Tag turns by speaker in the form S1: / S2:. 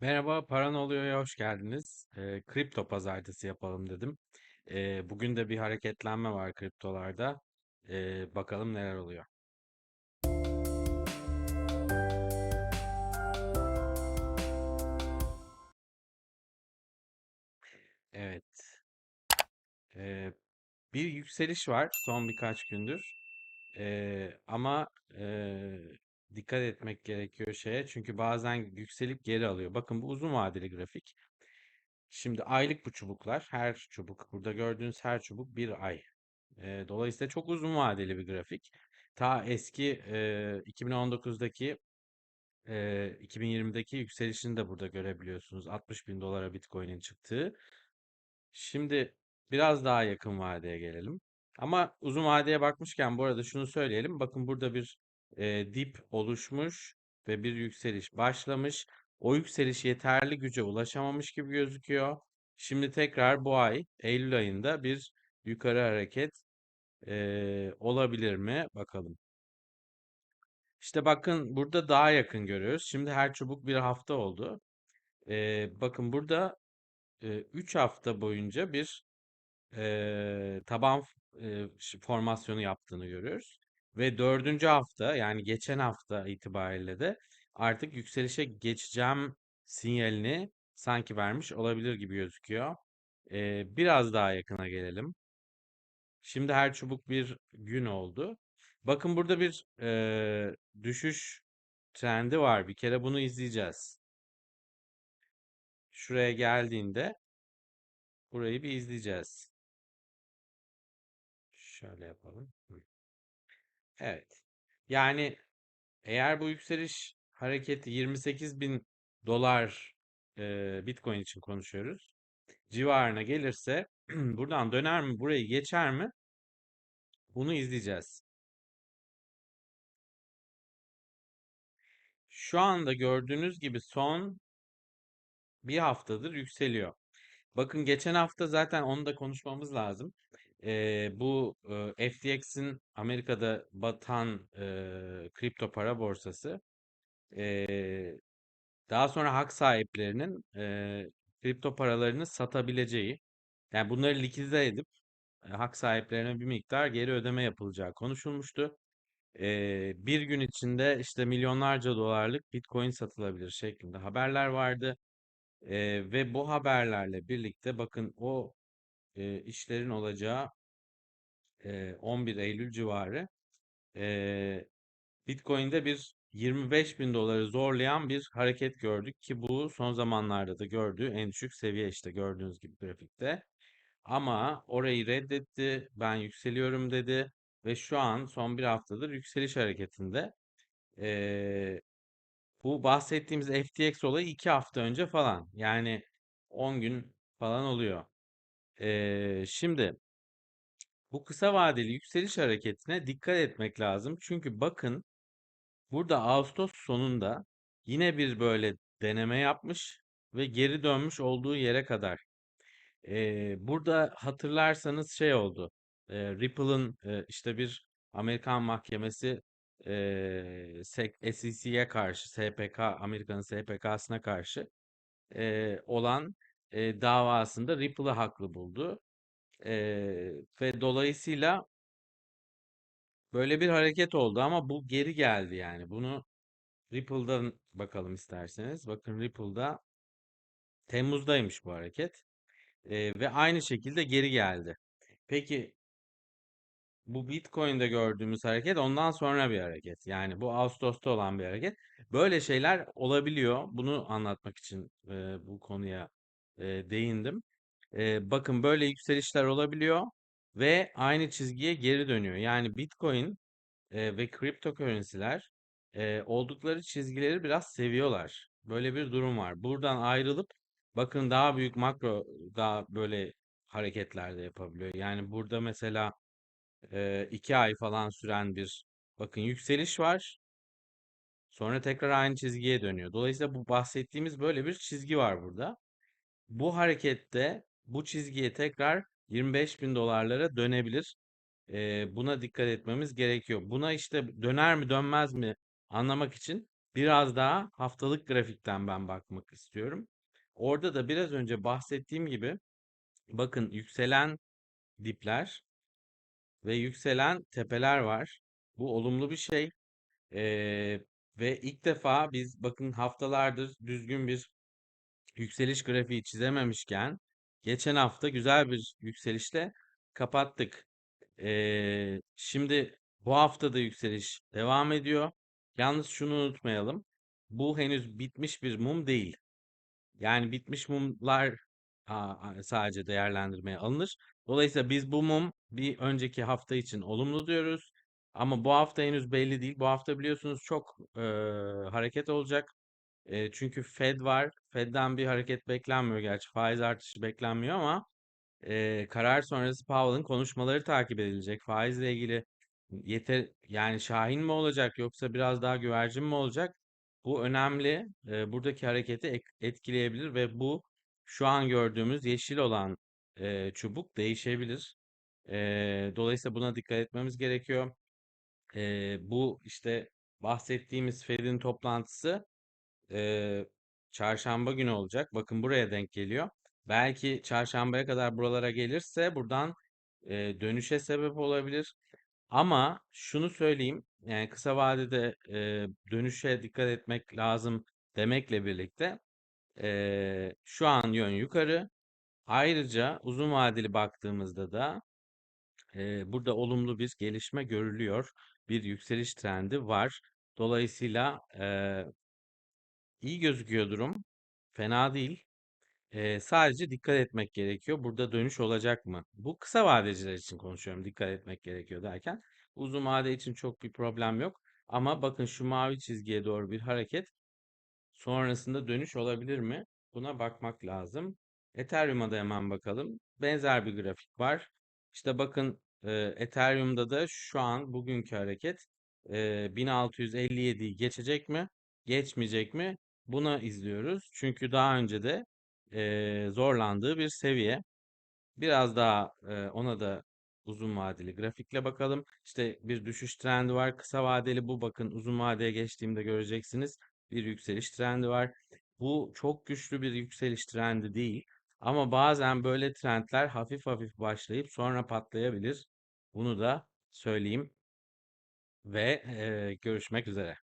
S1: Merhaba, Paran Oluyor'ya hoş geldiniz. Ee, kripto pazartesi yapalım dedim. Ee, bugün de bir hareketlenme var kriptolarda. Ee, bakalım neler oluyor. Evet, ee, bir yükseliş var son birkaç gündür. Ee, ama ee, dikkat etmek gerekiyor şeye. Çünkü bazen yükselip geri alıyor. Bakın bu uzun vadeli grafik. Şimdi aylık bu çubuklar. Her çubuk, burada gördüğünüz her çubuk bir ay. Ee, dolayısıyla çok uzun vadeli bir grafik. Ta eski e, 2019'daki e, 2020'deki yükselişini de burada görebiliyorsunuz. 60 bin dolara Bitcoin'in çıktığı. Şimdi biraz daha yakın vadeye gelelim. Ama uzun vadeye bakmışken bu arada şunu söyleyelim. Bakın burada bir e, dip oluşmuş ve bir yükseliş başlamış. O yükseliş yeterli güce ulaşamamış gibi gözüküyor. Şimdi tekrar bu ay Eylül ayında bir yukarı hareket e, olabilir mi? Bakalım. İşte bakın burada daha yakın görüyoruz. Şimdi her çubuk bir hafta oldu. E, bakın burada 3 hafta boyunca bir eee, taban ş- formasyonu yaptığını görüyoruz. Ve dördüncü hafta yani geçen hafta itibariyle de artık yükselişe geçeceğim sinyalini sanki vermiş olabilir gibi gözüküyor. Eee, biraz daha yakına gelelim. Şimdi her çubuk bir gün oldu. Bakın burada bir eee, düşüş trendi var. Bir kere bunu izleyeceğiz. Şuraya geldiğinde burayı bir izleyeceğiz. Şöyle yapalım. Evet. Yani eğer bu yükseliş hareketi 28 bin dolar e, Bitcoin için konuşuyoruz. Civarına gelirse buradan döner mi, burayı geçer mi? Bunu izleyeceğiz. Şu anda gördüğünüz gibi son bir haftadır yükseliyor. Bakın geçen hafta zaten onu da konuşmamız lazım. E, bu e, FTX'in Amerika'da batan e, kripto para borsası e, Daha sonra hak sahiplerinin eee, kripto paralarını satabileceği, yani bunları likide edip e, hak sahiplerine bir miktar geri ödeme yapılacağı konuşulmuştu. Eee, bir gün içinde işte milyonlarca dolarlık Bitcoin satılabilir şeklinde haberler vardı. Eee, ve bu haberlerle birlikte bakın o e, işlerin olacağı e, 11 Eylül civarı e, Bitcoin'de bir 25 bin doları zorlayan bir hareket gördük ki bu son zamanlarda da gördüğü en düşük seviye işte gördüğünüz gibi grafikte. Ama orayı reddetti, ben yükseliyorum dedi ve şu an son bir haftadır yükseliş hareketinde. Ee, bu bahsettiğimiz FTX olayı iki hafta önce falan yani 10 gün falan oluyor. Şimdi bu kısa vadeli yükseliş hareketine dikkat etmek lazım. Çünkü bakın Burada Ağustos sonunda yine bir böyle deneme yapmış ve geri dönmüş olduğu yere kadar. Ee, burada hatırlarsanız şey oldu. Ee, Ripple'ın e, işte bir Amerikan mahkemesi e, SEC'ye karşı, SPK, Amerika'nın SPK'sına karşı e, olan e, davasında Ripple'ı haklı buldu. E, ve dolayısıyla böyle bir hareket oldu ama bu geri geldi yani. Bunu Ripple'dan bakalım isterseniz. Bakın Ripple'da Temmuz'daymış bu hareket. Ee, ve aynı şekilde geri geldi. Peki bu Bitcoin'de gördüğümüz hareket ondan sonra bir hareket. Yani bu Ağustos'ta olan bir hareket. Böyle şeyler olabiliyor. Bunu anlatmak için e, bu konuya e, değindim. E, bakın böyle yükselişler olabiliyor ve aynı çizgiye geri dönüyor. Yani Bitcoin e, ve cryptocurrency'ler e, oldukları çizgileri biraz seviyorlar. Böyle bir durum var. Buradan ayrılıp bakın daha büyük makro daha böyle hareketler de yapabiliyor. Yani burada mesela e, iki ay falan süren bir bakın yükseliş var. Sonra tekrar aynı çizgiye dönüyor. Dolayısıyla bu bahsettiğimiz böyle bir çizgi var burada. Bu harekette bu çizgiye tekrar 25 bin dolarlara dönebilir. Ee, buna dikkat etmemiz gerekiyor. Buna işte döner mi dönmez mi anlamak için biraz daha haftalık grafikten ben bakmak istiyorum. Orada da biraz önce bahsettiğim gibi bakın yükselen dipler ve yükselen tepeler var. Bu olumlu bir şey. Ee, ve ilk defa biz bakın haftalardır düzgün bir yükseliş grafiği çizememişken geçen hafta güzel bir yükselişle kapattık. Ee, şimdi bu hafta da yükseliş devam ediyor. Yalnız şunu unutmayalım. Bu henüz bitmiş bir mum değil. Yani bitmiş mumlar sadece değerlendirmeye alınır. Dolayısıyla biz bu mum bir önceki hafta için olumlu diyoruz. Ama bu hafta henüz belli değil. Bu hafta biliyorsunuz çok e, hareket olacak. E, çünkü Fed var. Fed'den bir hareket beklenmiyor gerçi. Faiz artışı beklenmiyor ama e, karar sonrası Powell'ın konuşmaları takip edilecek. Faizle ilgili yeter yani şahin mi olacak yoksa biraz daha güvercin mi olacak? Bu önemli. E, buradaki hareketi ek- etkileyebilir ve bu şu an gördüğümüz yeşil olan e, çubuk değişebilir. E, dolayısıyla buna dikkat etmemiz gerekiyor. E, bu işte bahsettiğimiz Fed'in toplantısı e, çarşamba günü olacak. Bakın buraya denk geliyor. Belki çarşambaya kadar buralara gelirse buradan e, dönüşe sebep olabilir. Ama şunu söyleyeyim, yani kısa vadede e, dönüşe dikkat etmek lazım demekle birlikte e, şu an yön yukarı. Ayrıca uzun vadeli baktığımızda da e, burada olumlu bir gelişme görülüyor. Bir yükseliş trendi var. Dolayısıyla e, iyi gözüküyor durum. Fena değil. Ee, sadece dikkat etmek gerekiyor. Burada dönüş olacak mı? Bu kısa vadeciler için konuşuyorum. Dikkat etmek gerekiyor derken. Uzun vade için çok bir problem yok. Ama bakın şu mavi çizgiye doğru bir hareket sonrasında dönüş olabilir mi? Buna bakmak lazım. Ethereum'a da hemen bakalım. Benzer bir grafik var. İşte bakın e, Ethereum'da da şu an bugünkü hareket e, 1657'yi geçecek mi? Geçmeyecek mi? Bunu izliyoruz. Çünkü daha önce de e, zorlandığı bir seviye. Biraz daha e, ona da uzun vadeli grafikle bakalım. İşte bir düşüş trendi var. Kısa vadeli bu bakın uzun vadeye geçtiğimde göreceksiniz. Bir yükseliş trendi var. Bu çok güçlü bir yükseliş trendi değil. Ama bazen böyle trendler hafif hafif başlayıp sonra patlayabilir. Bunu da söyleyeyim ve e, görüşmek üzere.